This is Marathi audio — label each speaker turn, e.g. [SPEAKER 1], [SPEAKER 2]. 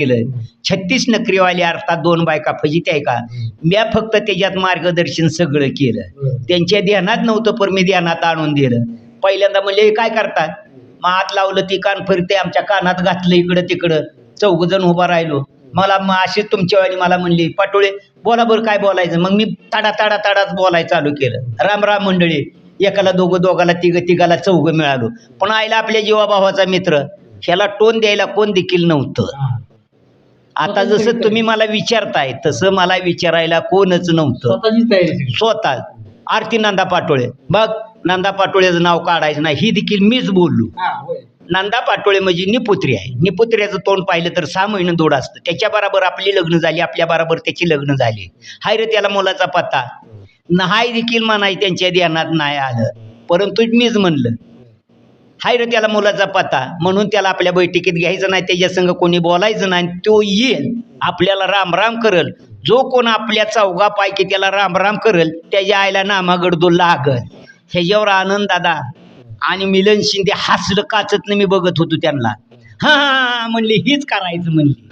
[SPEAKER 1] केलं छत्तीस नकरीवाले अर्थात दोन बायका फजित आहे का? म्या फक्त त्याच्यात मार्गदर्शन सगळं केलं. त्यांच्या ध्यानात नव्हतं पण मी ध्यानात आणून दिलं. पहिल्यांदा म्हणले "हे काय करतात मग हात लावलं ती कान फिरते आमच्या कानात घातलं इकडं तिकडं. चौघ जण उभा राहिलो. मला मग असे तुमच्या वेळी मला म्हणली पाटोळे बोला बरं काय बोलायचं? मग मी ताडा ताडा ताडाच बोलायला चालू केलं. राम राम मंडळी. एकाला दोघं दोघाला तिघं तिघाला चौघं मिळालो. पण आईला आपल्या जीवाभावाचा मित्र ह्याला टोन द्यायला कोण देखील नव्हतं. आता जसं तुम्ही मला विचारताय तसं मला विचारायला कोणच नव्हतं.
[SPEAKER 2] स्वतःची तयारी सगळी.
[SPEAKER 1] स्वतः. आरती नंदा पाटोळे. बघ नंदा पाटोळेचं नाव काढायचं नाही. ही देखील मीच बोललो.
[SPEAKER 2] हा, होय.
[SPEAKER 1] नंदा पाटोळे म्हणजे निपुत्री आहे. निपुत्र्याचं तोंड पाहिलं तर सहा महिने दोड असतं. त्याच्या बरोबर आपली लग्न झाली आपल्या बरोबर त्याची लग्न झाली. हाय रे त्याला मुलाचा पत्ता. हाय देखील म्हणाय त्यांच्या ध्यानात नाही आलं. परंतु मीच म्हणलं हाय रे त्याला मुलाचा पत्ता म्हणून त्याला आपल्या बैठकीत घ्यायचं नाही त्याच्या संग कोणी बोलायचं नाही तो येईल. आपल्याला राम राम करल. जो कोण आपल्या चौघापायकी त्याला राम राम करल त्याच्या आईला नामागडदो लागल. ह्याच्यावर आनंद दादा आणि मिलन शिंदे हसलं काचत मी बघत होतो त्यांना. हा हा म्हणले हीच करायचं म्हणली.